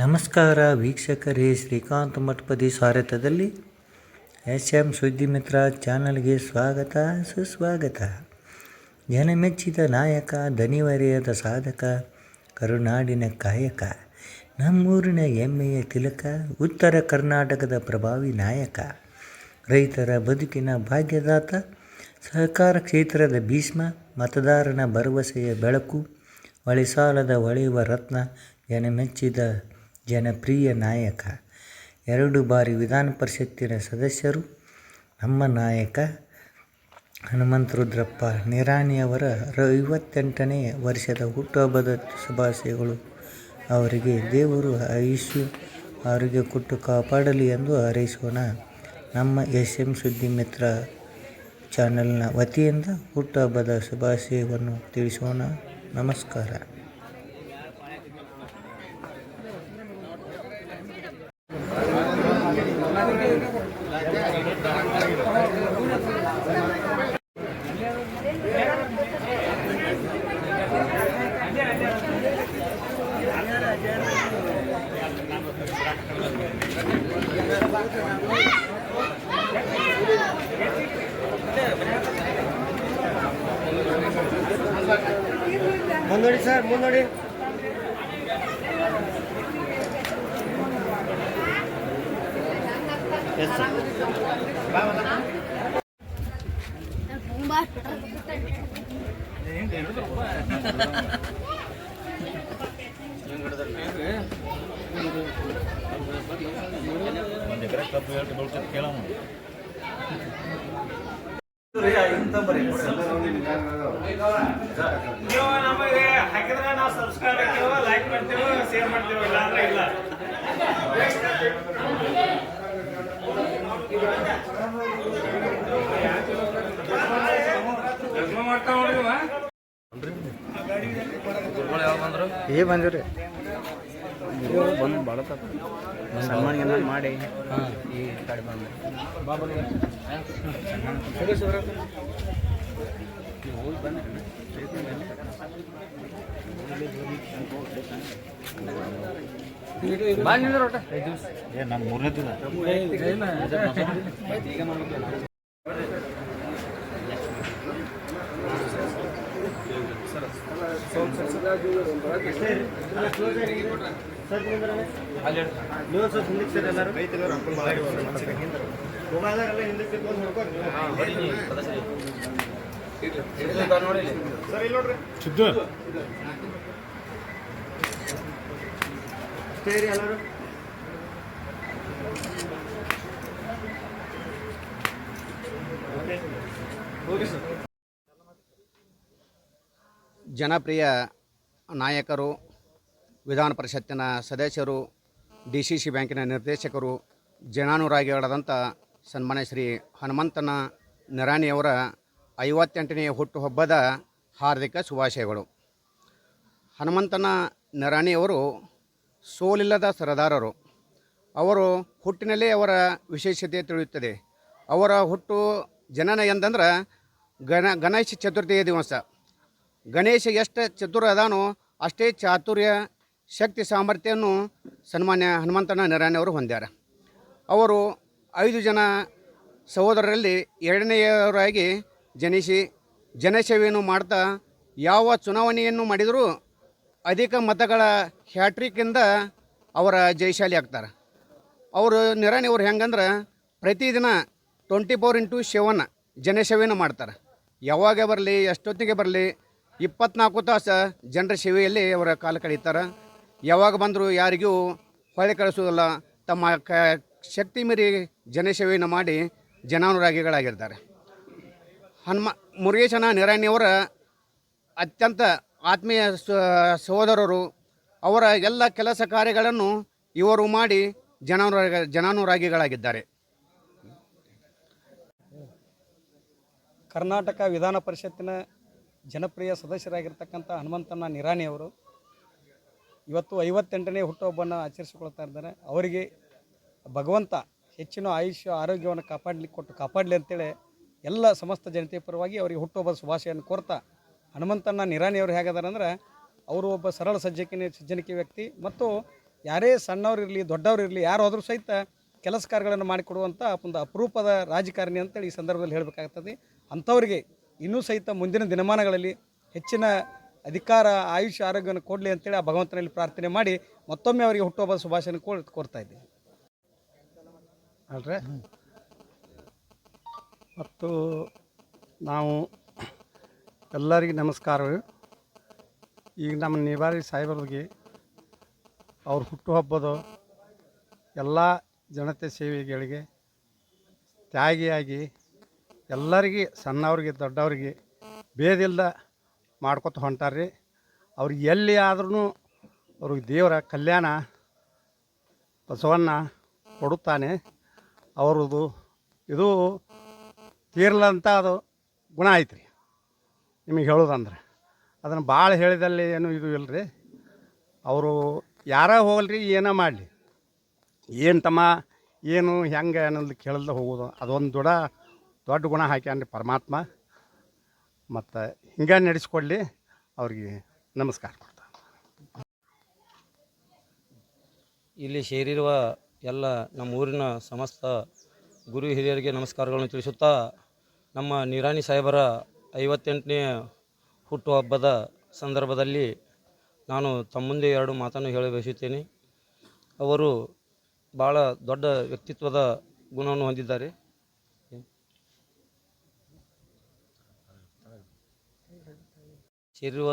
ನಮಸ್ಕಾರ ವೀಕ್ಷಕರೇ, ಶ್ರೀಕಾಂತ್ ಮಠಪತಿ ಸ್ವಾಗತದಲ್ಲಿ ಎಸ್ ಎಂ ಸುದ್ದಿ ಮಿತ್ರ ಚಾನಲ್ಗೆ ಸ್ವಾಗತ, ಸುಸ್ವಾಗತ. ಜನಮೆಚ್ಚಿದ ನಾಯಕ ಧನಿವರೆಯದ ಸಾಧಕ, ಕರುನಾಡಿನ ಕಾಯಕ, ನಮ್ಮೂರಿನ ಹೆಮ್ಮೆಯ ತಿಲಕ, ಉತ್ತರ ಕರ್ನಾಟಕದ ಪ್ರಭಾವಿ ನಾಯಕ, ರೈತರ ಬದುಕಿನ ಭಾಗ್ಯದಾತ, ಸಹಕಾರ ಕ್ಷೇತ್ರದ ಭೀಷ್ಮ, ಮತದಾರನ ಭರವಸೆಯ ಬೆಳಕು ಹೊಳೆಸಾಲದ ಹೊಳೆಯುವ ರತ್ನ ಜನಮೆಚ್ಚಿದ ಜನಪ್ರಿಯ ನಾಯಕ. ಎರಡು ಬಾರಿ ವಿಧಾನ ಪರಿಷತ್ತಿನ ಸದಸ್ಯರು, ನಮ್ಮ ನಾಯಕ ಹನುಮಂತ ರುದ್ರಪ್ಪ ನಿರಾಣಿಯವರ ಐವತ್ತೆಂಟನೇ ವರ್ಷದ ಹುಟ್ಟುಹಬ್ಬದ ಶುಭಾಶಯಗಳು. ಅವರಿಗೆ ದೇವರು ಆಯುಷ್ಯ, ಆರೋಗ್ಯ ಕೊಟ್ಟು ಕಾಪಾಡಲಿ ಎಂದು ಹಾರೈಸೋಣ. ನಮ್ಮ ಎಸ್ ಎಂ ಸುದ್ದಿ ಮಿತ್ರ ಚಾನಲ್ನ ವತಿಯಿಂದ ಹುಟ್ಟುಹಬ್ಬದ ಶುಭಾಶಯವನ್ನು ತಿಳಿಸೋಣ. ನಮಸ್ಕಾರ. ಮುಂದೋಡಿ ಸರ್ ಮುಂದೋಡಿ ಎಸ್ ಕಬ್ಬು ಹೇಳ್ತು ಬೀಳ್ತದೆ ಕೇಳೋಣ. ನೀವು ನಮಗೆ ಹಾಕಿದ್ರೆ ನಾವು ಸಬ್ಸ್ಕ್ರೈಬ್ ಲೈಕ್ ಮಾಡ್ತೀವಿ ಶೇರ್ ಮಾಡ್ತೀವಿ ಇಲ್ಲ ಅಂದ್ರೆ ಇಲ್ಲ. ಏ ಬಂದಿರಿ. ಬಂದು ಭಾಳ ಸನ್ಮಾನ ಗಿನ್ಮಾನ ಮಾಡಿ ಈ ಕಡೆ ಬಂದು ಏ ನಮ್ಮ ಮೂರನೇ ದಿನ ನೀವು ಸ್ವಲ್ಪ sir sir sir sir sir ತಿರ್ಕೊಂಡು ನೋಡ್ಕೊಂಡು ಸರ್ ಸೇರಿ ಎಲ್ಲರೂ? ಹೋಗಿ ಜನಪ್ರಿಯ ನಾಯಕರು ವಿಧಾನ ಪರಿಷತ್ತಿನ ಸದಸ್ಯರು, ಡಿ ಸಿ ಸಿ ಬ್ಯಾಂಕಿನ ನಿರ್ದೇಶಕರು, ಜನಾನುರಾಗಿಗಳಾದಂಥ ಸನ್ಮಾನ್ಯ ಶ್ರೀ ಹನುಮಂತನ ನಿರಾಣಿಯವರ ಐವತ್ತೆಂಟನೇ ಹುಟ್ಟುಹಬ್ಬದ ಹಾರ್ದಿಕ ಶುಭಾಶಯಗಳು. ಹನುಮಂತನ ನಿರಾಣಿಯವರು ಸೋಲಿಲ್ಲದ ಸರದಾರರು. ಅವರು ಹುಟ್ಟಿನಲ್ಲೇ ಅವರ ವಿಶೇಷತೆ ತಿಳಿಯುತ್ತದೆ. ಅವರ ಹುಟ್ಟು ಜನನ ಎಂದಂದ್ರೆ ಗಣ, ಗಣೇಶ ಚತುರ್ಥಿಯ ದಿವಸ. ಗಣೇಶ ಎಷ್ಟು ಚತುರ ಅದಾನೋ ಅಷ್ಟೇ ಚಾತುರ್ಯ ಶಕ್ತಿ ಸಾಮರ್ಥ್ಯವನ್ನು ಸನ್ಮಾನ್ಯ ಹನುಮಂತನ ನಿರಾಣಿಯವರು ಹೊಂದ್ಯಾರ. ಅವರು ಐದು ಜನ ಸಹೋದರರಲ್ಲಿ ಎರಡನೆಯವರಾಗಿ ಜನಿಸಿ ಜನಸೇವೆಯನ್ನು ಮಾಡ್ತಾ ಯಾವ ಚುನಾವಣೆಯನ್ನು ಮಾಡಿದರೂ ಅಧಿಕ ಮತಗಳ ಹ್ಯಾಟ್ರಿಕಿಂದ ಅವರ ಜಯಶಾಲಿ ಆಗ್ತಾರೆ. ಅವರು ನಿರಾಣಿಯವರು ಹೆಂಗಂದ್ರೆ ಪ್ರತಿದಿನ ಟ್ವೆಂಟಿ ಫೋರ್ ಇಂಟು ಸೆವೆನ್ ಜನಸೇವೆಯನ್ನು ಮಾಡ್ತಾರೆ. ಯಾವಾಗ ಬರಲಿ, ಎಷ್ಟೊತ್ತಿಗೆ ಬರಲಿ, ಇಪ್ಪತ್ನಾಲ್ಕು ತಾಸು ಜನರ ಸೇವೆಯಲ್ಲಿ ಅವರ ಕಾಲ ಕಳೀತಾರೆ ಯಾವಾಗ ಬಂದರೂ ಯಾರಿಗೂ ಹೊಳೆ ಕಳಿಸೋದಿಲ್ಲ. ತಮ್ಮ ಕ, ಶಕ್ತಿ ಮೀರಿ ಜನಸೇವೆಯನ್ನು ಮಾಡಿ ಜನಾನುರಾಗಿಗಳಾಗಿರ್ತಾರೆ ಹನುಮ, ಮುರುಗೇಶನ ನಿರಾಣಿಯವರ ಅತ್ಯಂತ ಆತ್ಮೀಯ ಸಹೋದರರು, ಅವರ ಎಲ್ಲ ಕೆಲಸ ಕಾರ್ಯಗಳನ್ನು ಇವರು ಮಾಡಿ ಜನಾನುರಾಗ, ಜನಾನುರಾಗಿಗಳಾಗಿದ್ದಾರೆ. ಕರ್ನಾಟಕ ವಿಧಾನ ಪರಿಷತ್ತಿನ ಜನಪ್ರಿಯ ಸದಸ್ಯರಾಗಿರ್ತಕ್ಕಂಥ ಹನುಮಂತನ ನಿರಾಣಿಯವರು ಇವತ್ತು ಐವತ್ತೆಂಟನೇ ಹುಟ್ಟುಹಬ್ಬವನ್ನು ಆಚರಿಸಿಕೊಳ್ತಾ ಇದ್ದಾರೆ. ಅವರಿಗೆ ಭಗವಂತ ಹೆಚ್ಚಿನ ಆಯುಷ್ಯ, ಆರೋಗ್ಯವನ್ನು ಕಾಪಾಡಲಿಕ್ಕೆ ಕೊಟ್ಟು ಕಾಪಾಡಲಿ ಅಂತೇಳಿ ಎಲ್ಲ ಸಮಸ್ತ ಜನತೆ ಪರವಾಗಿ ಅವರಿಗೆ ಹುಟ್ಟುಹಬ್ಬದ ಶುಭಾಶಯನ್ನು ಕೋರ್ತಾ ಹನುಮಂತನ ನಿರಾಣಿಯವರು ಹೇಗದಾರ ಅಂದ್ರೆ ಅವರು ಒಬ್ಬ ಸರಳ ಸಜ್ಜಕಿನ ಸಜ್ಜನಿಕೆ ವ್ಯಕ್ತಿ ಮತ್ತು ಯಾರೇ ಸಣ್ಣವ್ರು ಇರಲಿ, ದೊಡ್ಡವ್ರು ಇರಲಿ ಯಾರು ಹೋದ್ರೂ ಸಹಿತ ಕೆಲಸ ಕಾರ್ಯಗಳನ್ನು ಮಾಡಿಕೊಡುವಂಥ ಒಂದು ಅಪರೂಪದ ರಾಜಕಾರಣಿ ಅಂತೇಳಿ ಈ ಸಂದರ್ಭದಲ್ಲಿ ಹೇಳಬೇಕಾಗ್ತದೆ. ಅಂಥವರಿಗೆ ಇನ್ನೂ ಸಹಿತ ಮುಂದಿನ ದಿನಮಾನಗಳಲ್ಲಿ ಹೆಚ್ಚಿನ ಅಧಿಕಾರ ಆಯುಷ್ಯ ಆರೋಗ್ಯವನ್ನು ಕೊಡಲಿ ಅಂತೇಳಿ ಆ ಭಗವಂತನಲ್ಲಿ ಪ್ರಾರ್ಥನೆ ಮಾಡಿ ಮತ್ತೊಮ್ಮೆ ಅವರಿಗೆ ಹುಟ್ಟುಹಬ್ಬ ಶುಭಾಶಯ ಕೋ ಕೋರ್ತಾ ಇದ್ದೀನಿ. ಅಲ್ರಿ? ಮತ್ತು ನಾವು ಎಲ್ಲರಿಗೆ ನಮಸ್ಕಾರ ಈಗ ನಮ್ಮ ನಿವಾರಿ ಸಾಹೇಬರಿಗೆ ಅವ್ರ ಹುಟ್ಟುಹಬ್ಬದ ಎಲ್ಲ ಜನತೆ ಸೇವೆಗಳಿಗೆ ತ್ಯಾಗಿಯಾಗಿ ಎಲ್ಲರಿಗೆ ಸಣ್ಣವ್ರಿಗೆ ದೊಡ್ಡವ್ರಿಗೆ ಭೇದಿಲ್ದ ಮಾಡ್ಕೊತ ಹೊಂಟಾರ್ರಿ. ಅವ್ರಿಗೆ ಎಲ್ಲಿ ಆದ್ರೂ ಅವ್ರಿಗೆ ದೇವರ ಕಲ್ಯಾಣ, ಬಸವಣ್ಣ ಕೊಡುತ್ತಾನೆ. ಅವ್ರದ್ದು ಇದು ತೀರ್ಲಂತ ಅದು ಗುಣ ಐತ್ರಿ. ನಿಮಗೆ ಹೇಳೋದಂದ್ರೆ. ಅದನ್ನು ಭಾಳ ಹೇಳಿದಲ್ಲಿ ಏನು ಇದು ಇಲ್ಲರಿ ಅವರು ಯಾರ ಹೋಗಲ್ರಿ, ಏನೋ ಮಾಡಲಿ. ಏನು ತಮ್ಮ, ಏನು ಹೆಂಗೆ ಅನ್ನೋದು ಕೇಳಲ್ದ ಹೋಗೋದು. ಅದೊಂದು ದೊಡ್ಡ ದೊಡ್ಡ ಗುಣ ಹಾಕ್ಯಾನ್ರಿ ಪರಮಾತ್ಮ. ಮತ್ತು ಹಿಂಗೆ ನಡೆಸ್ಕೊಳ್ಳಿ. ಅವ್ರಿಗೆ ನಮಸ್ಕಾರ ಇಲ್ಲಿ ಸೇರಿರುವ ಎಲ್ಲ ನಮ್ಮ ಊರಿನ ಸಮಸ್ತ ಗುರು ಹಿರಿಯರಿಗೆ ನಮಸ್ಕಾರಗಳನ್ನು ತಿಳಿಸುತ್ತಾ ನಮ್ಮ ನಿರಾಣಿ ಸಾಹೇಬರ ಐವತ್ತೆಂಟನೇ ಹುಟ್ಟುಹಬ್ಬದ ಸಂದರ್ಭದಲ್ಲಿ ನಾನು ತಮ್ಮ ಎರಡು ಮಾತನ್ನು ಹೇಳ ಬಯಸುತ್ತೇನೆ. ಅವರು ಭಾಳ ದೊಡ್ಡ ವ್ಯಕ್ತಿತ್ವದ ಗುಣವನ್ನು ಹೊಂದಿದ್ದಾರೆ. ಸೇರಿರುವ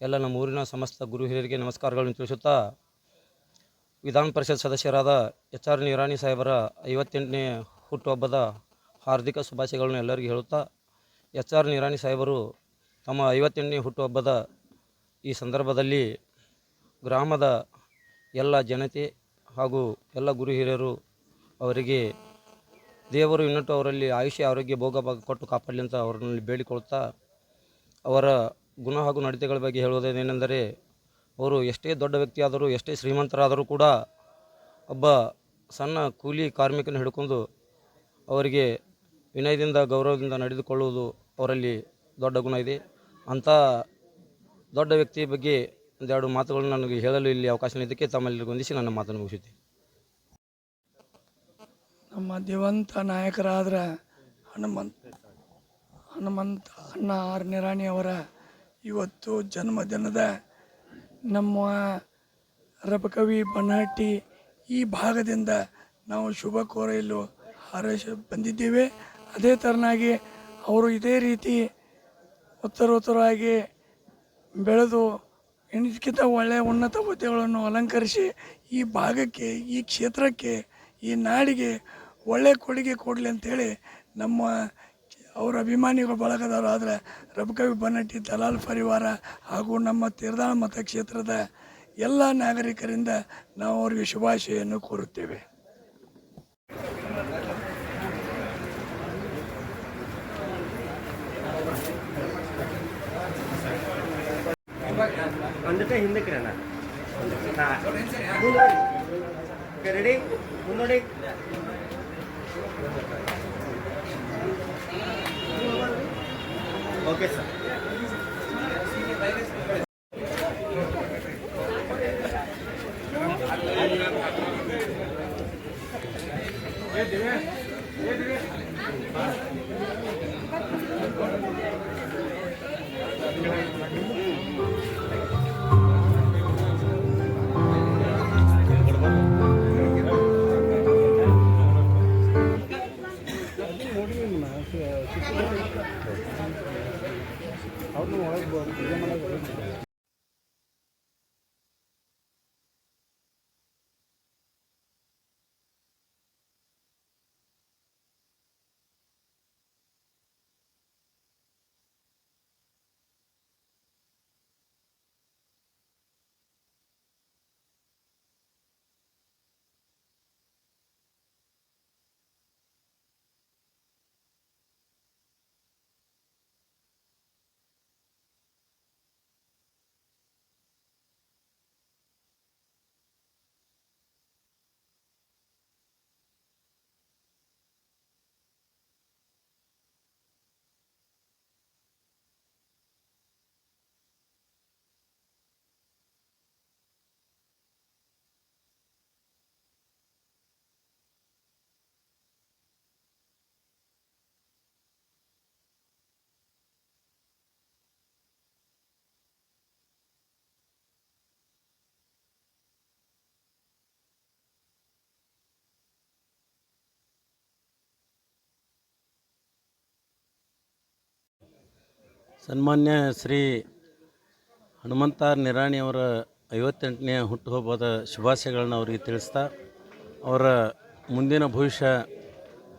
ಎಲ್ಲ ನಮ್ಮ ಊರಿನ ಸಮಸ್ತ ಗುರು ಹಿರಿಯರಿಗೆ ನಮಸ್ಕಾರಗಳನ್ನು ತಿಳಿಸುತ್ತಾ, ವಿಧಾನ ಪರಿಷತ್ ಸದಸ್ಯರಾದ ಎಚ್ ಆರ್ ನಿರಾಣಿ ಸಾಹೇಬರ ಐವತ್ತೆಂಟನೇ ಹುಟ್ಟುಹಬ್ಬದ ಹಾರ್ದಿಕ ಶುಭಾಶಯಗಳನ್ನು ಎಲ್ಲರಿಗೂ ಹೇಳುತ್ತಾ ಎಚ್ ಆರ್ ನಿರಾಣಿ ಸಾಹೇಬರು ತಮ್ಮ ಐವತ್ತೆಂಟನೇ ಹುಟ್ಟುಹಬ್ಬದ ಈ ಸಂದರ್ಭದಲ್ಲಿ ಗ್ರಾಮದ ಎಲ್ಲ ಜನತೆ ಹಾಗೂ ಎಲ್ಲ ಗುರು ಹಿರಿಯರು ಅವರಿಗೆ, ದೇವರು ಇನ್ನಟ್ಟು ಅವರಲ್ಲಿ ಆಯುಷ್ಯ, ಆರೋಗ್ಯ, ಭೋಗ, ಭಾಗ ಕೊಟ್ಟು ಕಾಪಾಡಲಿ ಅಂತ ಅವರಲ್ಲಿ ಬೇಡಿಕೊಳ್ಳುತ್ತಾ, ಅವರ ಗುಣ ಹಾಗೂ ನಡತೆಗಳ ಬಗ್ಗೆ ಹೇಳುವುದೇನೆಂದರೆ, ಅವರು ಎಷ್ಟೇ ದೊಡ್ಡ ವ್ಯಕ್ತಿಯಾದರೂ, ಎಷ್ಟೇ ಶ್ರೀಮಂತರಾದರೂ ಕೂಡ ಒಬ್ಬ ಸಣ್ಣ ಕೂಲಿ ಕಾರ್ಮಿಕನ ಹಿಡ್ಕೊಂಡು ಅವರಿಗೆ ವಿನಯದಿಂದ, ಗೌರವದಿಂದ ನಡೆದುಕೊಳ್ಳುವುದು ಅವರಲ್ಲಿ ದೊಡ್ಡ ಗುಣ ಇದೆ. ಅಂಥ ದೊಡ್ಡ ವ್ಯಕ್ತಿಯ ಬಗ್ಗೆ ಒಂದೆರಡು ಮಾತುಗಳನ್ನು ನನಗೆ ಹೇಳಲು ಇಲ್ಲಿ ಅವಕಾಶ ನೀಡಿದ್ದಕ್ಕೆ ತಮ್ಮಲ್ಲಿ ಹೊಂದಿಸಿ ನನ್ನ ಮಾತನ್ನು ಮುಗಿಸುತ್ತೇನೆ. ನಮ್ಮ ದಿವಂತ ನಾಯಕರಾದ್ರೆ ಹನುಮಂತ ಹನುಮಂತ ಅಣ್ಣ ಆರ್ ನಿರಾಣಿ ಅವರ ಇವತ್ತು ಜನ್ಮದಿನದ ನಮ್ಮ ರಬಕವಿ ಬನಹಟ್ಟಿ ಈ ಭಾಗದಿಂದ ನಾವು ಶುಭ ಕೋರೈಲು ಹಾರೈಸ ಬಂದಿದ್ದೇವೆ. ಅದೇ ಥರನಾಗಿ ಅವರು ಇದೇ ರೀತಿ ಉತ್ತರೋತ್ತರವಾಗಿ ಬೆಳೆದು ಇದಕ್ಕಿಂತ ಒಳ್ಳೆಯ ಉನ್ನತ ಹುದ್ದೆಗಳನ್ನು ಅಲಂಕರಿಸಿ ಈ ಭಾಗಕ್ಕೆ, ಈ ಕ್ಷೇತ್ರಕ್ಕೆ, ಈ ನಾಡಿಗೆ ಒಳ್ಳೆಯ ಕೊಡುಗೆ ಕೊಡಲಿ ಅಂತೇಳಿ ನಮ್ಮ ಅವರ ಅಭಿಮಾನಿಗಳ ಬಳಗದವರು ಆದರೆ ರಬಕವಿ ಬನ್ನಟ್ಟಿ ದಲಾಲ್ ಪರಿವಾರ ಹಾಗೂ ನಮ್ಮ ತೀರ್ದಾಳ ಮತಕ್ಷೇತ್ರದ ಎಲ್ಲ ನಾಗರಿಕರಿಂದ ನಾವು ಅವರಿಗೆ ಶುಭಾಶಯನ್ನು ಕೋರುತ್ತೇವೆ. ಹಿಂದಕ್ಕೆ ಅಣ್ಣ ರೆಡಿ ಮುನ್ನೋಡಿ ಓಕೆ ಸರ್ ಅವ್ರನ್ನ ಸನ್ಮಾನ್ಯ ಶ್ರೀ ಹನುಮಂತ ನಿರಾಣಿಯವರ ಐವತ್ತೆಂಟನೇ ಹುಟ್ಟುಹಬ್ಬದ ಶುಭಾಶಯಗಳನ್ನ ಅವರಿಗೆ ತಿಳಿಸ್ತಾ, ಅವರ ಮುಂದಿನ ಭವಿಷ್ಯ,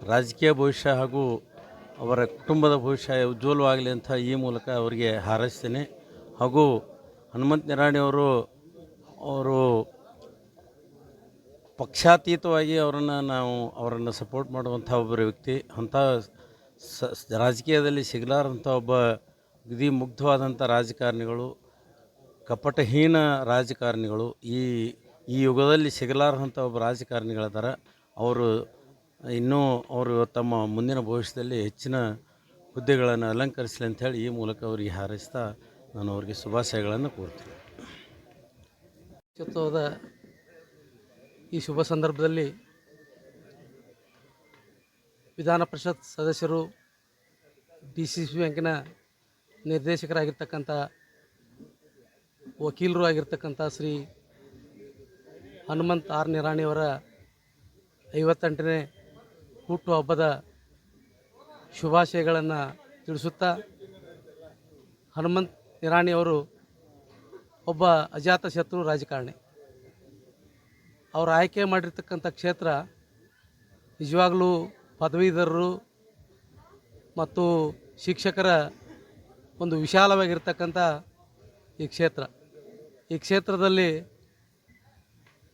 ರಾಜಕೀಯ ಭವಿಷ್ಯ ಹಾಗೂ ಅವರ ಕುಟುಂಬದ ಭವಿಷ್ಯ ಉಜ್ವಲವಾಗಲಿ ಅಂತ ಈ ಮೂಲಕ ಅವರಿಗೆ ಹಾರೈಸ್ತೇನೆ. ಹಾಗೂ ಹನುಮಂತ ನಿರಾಣಿಯವರು ಅವರು ಪಕ್ಷಾತೀತವಾಗಿ ಅವರನ್ನು ನಾವು ಅವರನ್ನು ಸಪೋರ್ಟ್ ಮಾಡುವಂಥ ಒಬ್ಬರ ವ್ಯಕ್ತಿ. ಅಂಥ ಸ, ರಾಜಕೀಯದಲ್ಲಿ ಸಿಗಲಾರಂಥ ಒಬ್ಬ ವಿಧಿ ಮುಗ್ಧವಾದಂಥ ರಾಜಕಾರಣಿಗಳು, ಕಪಟಹೀನ ರಾಜಕಾರಣಿಗಳು, ಈ ಈ ಯುಗದಲ್ಲಿ ಸಿಗಲಾರಂಥ ಒಬ್ಬ ರಾಜಕಾರಣಿಗಳಿದ್ದಾರೆ ಅವರು ಇನ್ನೂ ಅವರು ತಮ್ಮ ಮುಂದಿನ ಭವಿಷ್ಯದಲ್ಲಿ ಹೆಚ್ಚಿನ ಹುದ್ದೆಗಳನ್ನು ಅಲಂಕರಿಸಲಿ ಅಂಥೇಳಿ ಈ ಮೂಲಕ ಅವರಿಗೆ ಹಾರೈಸ್ತಾ ನಾನು ಅವರಿಗೆ ಶುಭಾಶಯಗಳನ್ನು ಕೋರ್ತೀನಿ ಅತ್ಯುತ್ತಮವಾದ ಈ ಶುಭ ಸಂದರ್ಭದಲ್ಲಿ ವಿಧಾನ ಪರಿಷತ್ ಸದಸ್ಯರು ಡಿ ಸಿ ಸಿ ಬ್ಯಾಂಕಿನ ನಿರ್ದೇಶಕರಾಗಿರ್ತಕ್ಕಂಥ ವಕೀಲರು ಆಗಿರ್ತಕ್ಕಂಥ ಶ್ರೀ ಹನುಮಂತ್ ಆರ್ ನಿರಾಣಿಯವರ ಐವತ್ತೆಂಟನೇ ಹುಟ್ಟುಹಬ್ಬದ ಶುಭಾಶಯಗಳನ್ನು ತಿಳಿಸುತ್ತಾ ಹನುಮಂತ್ ನಿರಾಣಿಯವರು ಒಬ್ಬ ಅಜಾತ ಶತ್ರು ರಾಜಕಾರಣಿ. ಅವರು ಆಯ್ಕೆ ಮಾಡಿರ್ತಕ್ಕಂಥ ಕ್ಷೇತ್ರ ನಿಜವಾಗಲೂ ಪದವೀಧರರು ಮತ್ತು ಶಿಕ್ಷಕರ ಒಂದು ವಿಶಾಲವಾಗಿರ್ತಕ್ಕಂಥ ಈ ಕ್ಷೇತ್ರ. ಈ ಕ್ಷೇತ್ರದಲ್ಲಿ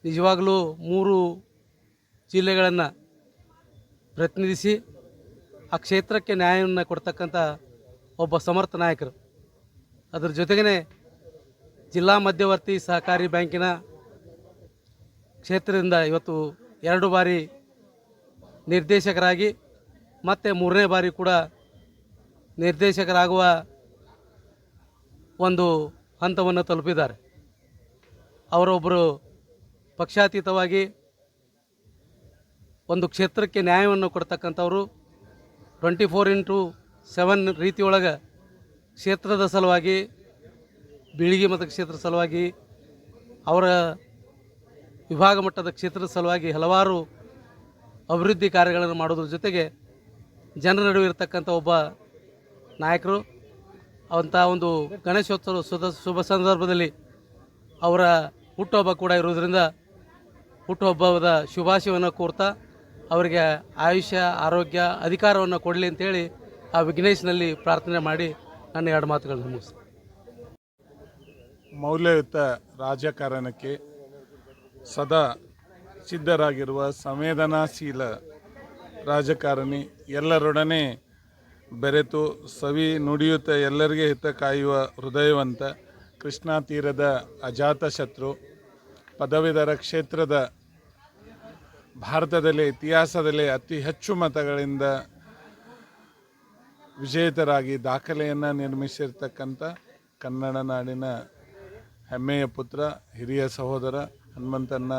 ನಿಜವಾಗಲೂ ಮೂರು ಜಿಲ್ಲೆಗಳನ್ನು ಪ್ರತಿನಿಧಿಸಿ ಆ ಕ್ಷೇತ್ರಕ್ಕೆ ನ್ಯಾಯವನ್ನು ಕೊಡ್ತಕ್ಕಂಥ ಒಬ್ಬ ಸಮರ್ಥ ನಾಯಕರು. ಅದರ ಜೊತೆಗೇ ಜಿಲ್ಲಾ ಮಧ್ಯವರ್ತಿ ಸಹಕಾರಿ ಬ್ಯಾಂಕಿನ ಕ್ಷೇತ್ರದಿಂದ ಇವತ್ತು ಎರಡು ಬಾರಿ ನಿರ್ದೇಶಕರಾಗಿ ಮತ್ತು ಮೂರನೇ ಬಾರಿ ಕೂಡ ನಿರ್ದೇಶಕರಾಗುವ ಒಂದು ಹಂತವನ್ನು ತಲುಪಿದ್ದಾರೆ. ಅವರೊಬ್ಬರು ಪಕ್ಷಾತೀತವಾಗಿ ಒಂದು ಕ್ಷೇತ್ರಕ್ಕೆ ನ್ಯಾಯವನ್ನು ಕೊಡ್ತಕ್ಕಂಥವ್ರು, ಟ್ವೆಂಟಿ ಫೋರ್ ಇಂಟು ಸೆವೆನ್ ರೀತಿಯೊಳಗೆ ಕ್ಷೇತ್ರದ ಸಲುವಾಗಿ, ಬೀಳಿಗೆ ಮತಕ್ಷೇತ್ರದ ಸಲುವಾಗಿ, ಅವರ ವಿಭಾಗ ಮಟ್ಟದ ಕ್ಷೇತ್ರದ ಸಲುವಾಗಿ ಹಲವಾರು ಅಭಿವೃದ್ಧಿ ಕಾರ್ಯಗಳನ್ನು ಮಾಡೋದ್ರ ಜೊತೆಗೆ ಜನರ ನಡುವೆ ಇರತಕ್ಕಂಥ ಒಬ್ಬ ನಾಯಕರು ಅಂಥ ಒಂದು ಗಣೇಶೋತ್ಸವ ಸುದ ಶುಭ ಸಂದರ್ಭದಲ್ಲಿ ಅವರ ಹುಟ್ಟುಹಬ್ಬ ಕೂಡ ಇರುವುದರಿಂದ ಹುಟ್ಟುಹಬ್ಬದ ಶುಭಾಶಯವನ್ನು ಕೋರ್ತಾ ಅವರಿಗೆ ಆಯುಷ್ಯ, ಆರೋಗ್ಯ, ಅಧಿಕಾರವನ್ನು ಕೊಡಲಿ ಅಂತೇಳಿ ಆ ವಿಘ್ನೇಶ್ನಲ್ಲಿ ಪ್ರಾರ್ಥನೆ ಮಾಡಿ ನನ್ನ ಎರಡು ಮಾತುಗಳನ್ನು ಮುಗಿಸ್ತೀನಿ. ಮೌಲ್ಯಯುತ ರಾಜಕಾರಣಕ್ಕೆ ಸದಾ ಸಿದ್ಧರಾಗಿರುವ ಸಂವೇದನಾಶೀಲ ರಾಜಕಾರಣಿ ಎಲ್ಲರೊಡನೆ ಬೆರೆತು ಸವಿ ನುಡಿಯುತ್ತ ಎಲ್ಲರಿಗೆ ಹಿತ ಕಾಯುವ ಹೃದಯವಂತ ಕೃಷ್ಣಾ ತೀರದ ಅಜಾತ ಶತ್ರು, ಪದವೀಧರ ಕ್ಷೇತ್ರದ ಭಾರತದಲ್ಲಿ ಇತಿಹಾಸದಲ್ಲಿ ಅತಿ ಹೆಚ್ಚು ಮತಗಳಿಂದ ವಿಜೇತರಾಗಿ ದಾಖಲೆಯನ್ನು ನಿರ್ಮಿಸಿರ್ತಕ್ಕಂಥ ಕನ್ನಡ ನಾಡಿನ ಹೆಮ್ಮೆಯ ಪುತ್ರ, ಹಿರಿಯ ಸಹೋದರ ಹನುಮಂತನ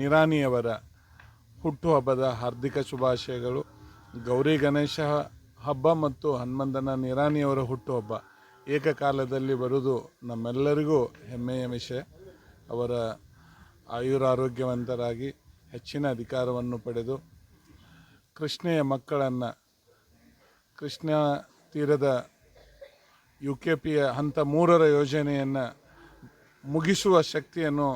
ನಿರಾಣಿಯವರ ಹುಟ್ಟುಹಬ್ಬದ ಹಾರ್ದಿಕ ಶುಭಾಶಯಗಳು. ಗೌರಿ ಗಣೇಶ ಹಬ್ಬ ಮತ್ತು ಹನುಮಂತನ ನಿರಾಣಿಯವರ ಹುಟ್ಟುಹಬ್ಬ ಏಕಕಾಲದಲ್ಲಿ ಬರುವುದು ನಮ್ಮೆಲ್ಲರಿಗೂ ಹೆಮ್ಮೆಯ ವಿಷಯ. ಅವರ ಆಯುರಾರೋಗ್ಯವಂತರಾಗಿ ಹೆಚ್ಚಿನ ಅಧಿಕಾರವನ್ನು ಪಡೆದು ಕೃಷ್ಣೆಯ ಮಕ್ಕಳನ್ನು ಕೃಷ್ಣ ತೀರದ ಯು ಕೆ ಪಿಯ ಹಂತ ಮೂರರ ಯೋಜನೆಯನ್ನು ಮುಗಿಸುವ ಶಕ್ತಿಯನ್ನು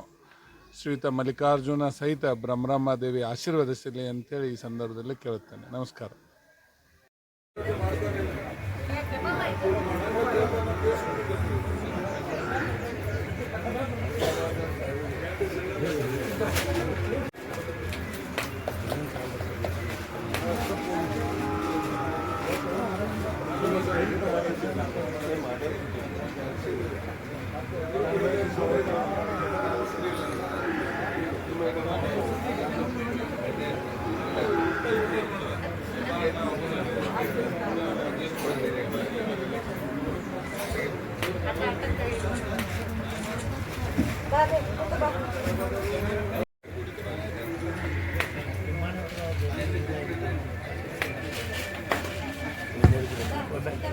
ಶ್ರೀಯುತ ಮಲ್ಲಿಕಾರ್ಜುನ ಸಹಿತ ಬ್ರಹ್ಮರಾಮಾದೇವಿ ಆಶೀರ್ವದಿಸಲಿ ಅಂತೇಳಿ ಈ ಸಂದರ್ಭದಲ್ಲಿ ಕೇಳುತ್ತೇನೆ. ನಮಸ್ಕಾರ. Thank you.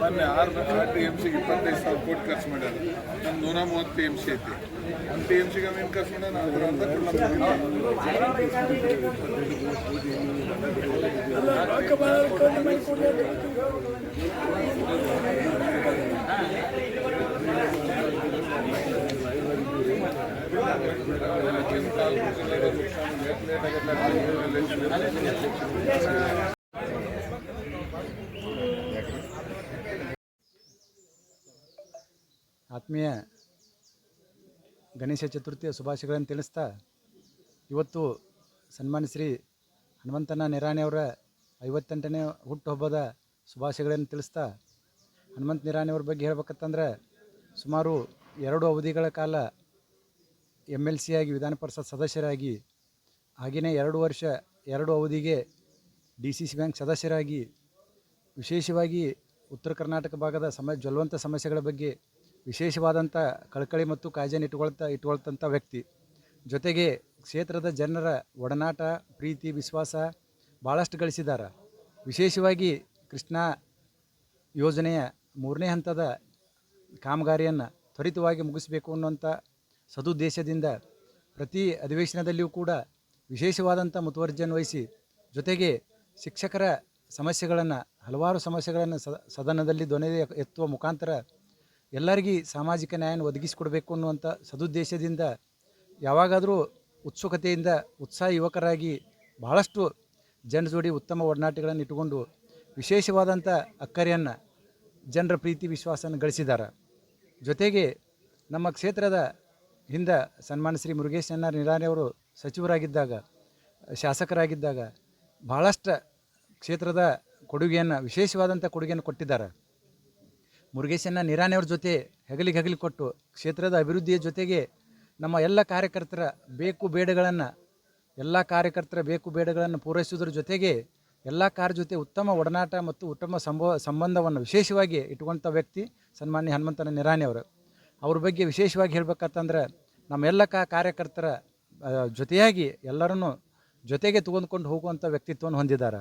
ಮೊನ್ನೆ ಆರು ಆರು ಟಿ ಎಂ ಸಿಗೆ ಇಪ್ಪತ್ತೈದು ಸಾವಿರ ಕೋಟಿ ಖರ್ಚು ಮಾಡ್ಯಾರ. ನಮ್ಮ ನೂರ ಮೂವತ್ತು ಟಿ ಎಂ ಸಿ ಐತಿ. ಒಂದು ಟಿ ಎಂ ಸಿಗೆ ಏನು ಖರ್ಚು ಮಾಡ್ಯಾರ ಅದ್ರ ಅಂತ ಆತ್ಮೀಯ ಗಣೇಶ ಚತುರ್ಥಿಯ ಶುಭಾಶಯಗಳನ್ನು ತಿಳಿಸ್ತಾ ಇವತ್ತು ಸನ್ಮಾನ ಶ್ರೀ ಹನುಮಂತನ ನಿರಾಣಿಯವರ ಐವತ್ತೆಂಟನೇ ಹುಟ್ಟುಹಬ್ಬದ ಶುಭಾಶಯಗಳನ್ನು ತಿಳಿಸ್ತಾ ಹನುಮಂತ ನಿರಾಣಿಯವ್ರ ಬಗ್ಗೆ ಹೇಳ್ಬೇಕಂತಂದ್ರೆ ಸುಮಾರು ಎರಡು ಅವಧಿಗಳ ಕಾಲ ಎಂ ಎಲ್ ಸಿ ಆಗಿ ವಿಧಾನ ಪರಿಷತ್ ಸದಸ್ಯರಾಗಿ ಹಾಗೆಯೇ ಎರಡು ವರ್ಷ, ಎರಡು ಅವಧಿಗೆ ಡಿ ಸಿ ಸಿ ಬ್ಯಾಂಕ್ ಸದಸ್ಯರಾಗಿ, ವಿಶೇಷವಾಗಿ ಉತ್ತರ ಕರ್ನಾಟಕ ಭಾಗದ ಸಮ ಜ್ವಲವಂತ ಸಮಸ್ಯೆಗಳ ಬಗ್ಗೆ ವಿಶೇಷವಾದಂಥ ಕಳಕಳಿ ಮತ್ತು ಕಾಳಜಿಯನ್ನು ಇಟ್ಕೊಳ್ತಾ ಇಟ್ಕೊಳ್ತಂಥ ವ್ಯಕ್ತಿ. ಜೊತೆಗೆ ಕ್ಷೇತ್ರದ ಜನರ ಒಡನಾಟ, ಪ್ರೀತಿ, ವಿಶ್ವಾಸ ಭಾಳಷ್ಟು ಗಳಿಸಿದ್ದಾರೆ. ವಿಶೇಷವಾಗಿ ಕೃಷ್ಣ ಯೋಜನೆಯ ಮೂರನೇ ಹಂತದ ಕಾಮಗಾರಿಯನ್ನು ತ್ವರಿತವಾಗಿ ಮುಗಿಸಬೇಕು ಅನ್ನುವಂಥ ಸದುದ್ದೇಶದಿಂದ ಪ್ರತಿ ಅಧಿವೇಶನದಲ್ಲಿಯೂ ಕೂಡ ವಿಶೇಷವಾದಂಥ ಮುತುವರ್ಜಿಯನ್ನು ವಹಿಸಿ ಜೊತೆಗೆ ಶಿಕ್ಷಕರ ಸಮಸ್ಯೆಗಳನ್ನು, ಹಲವಾರು ಸಮಸ್ಯೆಗಳನ್ನು ಸದನದಲ್ಲಿ ಧ್ವನಿ ಎತ್ತುವ ಮುಖಾಂತರ ಎಲ್ಲರಿಗೂ ಸಾಮಾಜಿಕ ನ್ಯಾಯವನ್ನು ಒದಗಿಸಿಕೊಡಬೇಕು ಅನ್ನುವಂಥ ಸದುದ್ದೇಶದಿಂದ ಯಾವಾಗಾದರೂ ಉತ್ಸುಕತೆಯಿಂದ ಉತ್ಸಾಹ ಯುವಕರಾಗಿ ಬಹಳಷ್ಟು ಜನಜೋಡಿ ಉತ್ತಮ ಒಡನಾಟಗಳನ್ನು ಇಟ್ಟುಕೊಂಡು ವಿಶೇಷವಾದಂಥ ಅಕ್ಕರೆಯನ್ನು, ಜನರ ಪ್ರೀತಿ ವಿಶ್ವಾಸನ ಗಳಿಸಿದ್ದಾರೆ. ಜೊತೆಗೆ ನಮ್ಮ ಕ್ಷೇತ್ರದ ಹಿಂದೆ ಸನ್ಮಾನ ಶ್ರೀ ಮುರುಗೇಶ್ ಎನ್ ಆರ್ ಸಚಿವರಾಗಿದ್ದಾಗ, ಶಾಸಕರಾಗಿದ್ದಾಗ ಭಾಳಷ್ಟು ಕ್ಷೇತ್ರದ ಕೊಡುಗೆಯನ್ನು ವಿಶೇಷವಾದಂಥ ಕೊಡುಗೆಯನ್ನು ಕೊಟ್ಟಿದ್ದಾರೆ. ಮುರುಗೇಶನ್ನ ನಿರಾಣಿಯವ್ರ ಜೊತೆ ಹೆಗಲಿಗೆ ಹೆಗಲಿ ಕೊಟ್ಟು ಕ್ಷೇತ್ರದ ಅಭಿವೃದ್ಧಿಯ ಜೊತೆಗೆ ನಮ್ಮ ಎಲ್ಲ ಕಾರ್ಯಕರ್ತರ ಬೇಕು ಬೇಡಗಳನ್ನು, ಎಲ್ಲ ಕಾರ್ಯಕರ್ತರ ಬೇಕು ಬೇಡಗಳನ್ನು ಪೂರೈಸುವುದರ ಜೊತೆಗೆ ಎಲ್ಲ ಕಾರ್ಯ ಜೊತೆ ಉತ್ತಮ ಒಡನಾಟ ಮತ್ತು ಉತ್ತಮ ಸಂಬ, ಸಂಬಂಧವನ್ನು ವಿಶೇಷವಾಗಿ ಇಟ್ಕೊಂಥ ವ್ಯಕ್ತಿ ಸನ್ಮಾನ್ಯ ಹನುಮಂತನ ನಿರಾಣಿಯವರು ಅವ್ರ ಬಗ್ಗೆ ವಿಶೇಷವಾಗಿ ಹೇಳ್ಬೇಕಂತಂದ್ರೆ ನಮ್ಮೆಲ್ಲ ಕಾರ್ಯಕರ್ತರ ಜೊತೆಯಾಗಿ ಎಲ್ಲರನ್ನು ಜೊತೆಗೆ ತಗೊಂಡ್ಕೊಂಡು ಹೋಗುವಂಥ ವ್ಯಕ್ತಿತ್ವವನ್ನು ಹೊಂದಿದ್ದಾರೆ.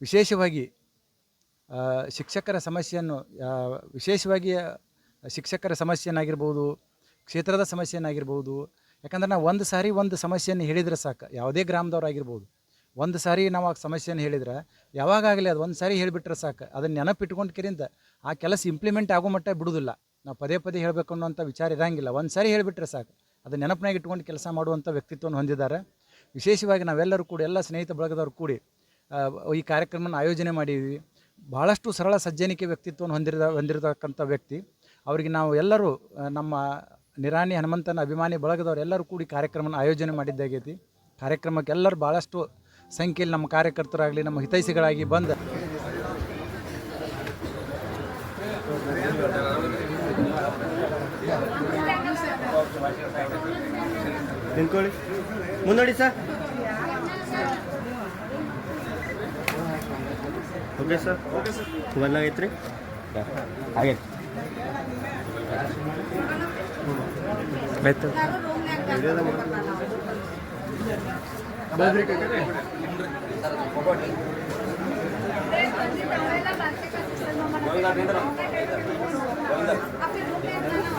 ವಿಶೇಷವಾಗಿ ಶಿಕ್ಷಕರ ಸಮಸ್ಯೆಯನ್ನು ವಿಶೇಷವಾಗಿ ಶಿಕ್ಷಕರ ಸಮಸ್ಯೆಯನ್ನಾಗಿರ್ಬೋದು, ಕ್ಷೇತ್ರದ ಸಮಸ್ಯೆಯನ್ನಾಗಿರ್ಬೋದು, ಯಾಕಂದ್ರೆ ನಾವು ಒಂದು ಸಾರಿ ಒಂದು ಸಮಸ್ಯೆಯನ್ನು ಹೇಳಿದರೆ ಸಾಕು, ಯಾವುದೇ ಗ್ರಾಮದವ್ರಾಗಿರ್ಬೋದು ಒಂದು ಸಾರಿ ನಾವು ಆ ಸಮಸ್ಯೆಯನ್ನು ಹೇಳಿದ್ರೆ ಯಾವಾಗಲೇ ಅದು ಒಂದು ಸಾರಿ ಹೇಳಿಬಿಟ್ರೆ ಸಾಕು, ಅದನ್ನು ನೆನಪಿಟ್ಕೊಂಡು ಆ ಕೆಲಸ ಇಂಪ್ಲಿಮೆಂಟ್ ಆಗೋ ಮಟ್ಟ ಬಿಡುವುದಿಲ್ಲ ನಾವು ಪದೇ ಪದೇ ಹೇಳಬೇಕು ಅನ್ನೋಂಥ ವಿಚಾರ ಇರೋಂಗಿಲ್ಲ. ಒಂದು ಸಾರಿ ಹೇಳಿಬಿಟ್ರೆ ಸಾಕು. ಅದು ನೆನಪಿನಾಗ ಇಟ್ಕೊಂಡು ಕೆಲಸ ಮಾಡುವಂಥ ವ್ಯಕ್ತಿತ್ವವನ್ನು ಹೊಂದಿದ್ದಾರೆ. ವಿಶೇಷವಾಗಿ ನಾವೆಲ್ಲರೂ ಕೂಡ, ಎಲ್ಲ ಸ್ನೇಹಿತ ಬಳಗದವರು ಕೂಡಿ ಈ ಕಾರ್ಯಕ್ರಮನ ಆಯೋಜನೆ ಮಾಡಿದ್ವಿ. ಭಾಳಷ್ಟು ಸರಳ ಸಜ್ಜನಿಕೆ ವ್ಯಕ್ತಿತ್ವವನ್ನು ಹೊಂದಿರದ, ಹೊಂದಿರತಕ್ಕಂಥ ವ್ಯಕ್ತಿ. ಅವರಿಗೆ ನಾವು ಎಲ್ಲರೂ ನಮ್ಮ ನಿರಾಣಿ ಹನುಮಂತನ ಅಭಿಮಾನಿ ಬಳಗದವರು ಎಲ್ಲರೂ ಕೂಡಿ ಕಾರ್ಯಕ್ರಮನ ಆಯೋಜನೆ ಮಾಡಿದ್ದಾಗೈತಿ. ಕಾರ್ಯಕ್ರಮಕ್ಕೆ ಎಲ್ಲರೂ ಭಾಳಷ್ಟು ಸಂಖ್ಯೆಯಲ್ಲಿ ನಮ್ಮ ಕಾರ್ಯಕರ್ತರಾಗಲಿ, ನಮ್ಮ ಹಿತೈಷಿಗಳಾಗಿ ಬಂದು ನಿಂತ್ಕೊಳ್ಳಿ. ಮುನ್ನಡಿ ಸರ್. Okay sir. ಬಂದಾಗೈತ್ರಿ ಆಗೈತೆ ಆಯ್ತು.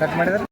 ಕಟ್ ಮಾಡಿದ್ರೆ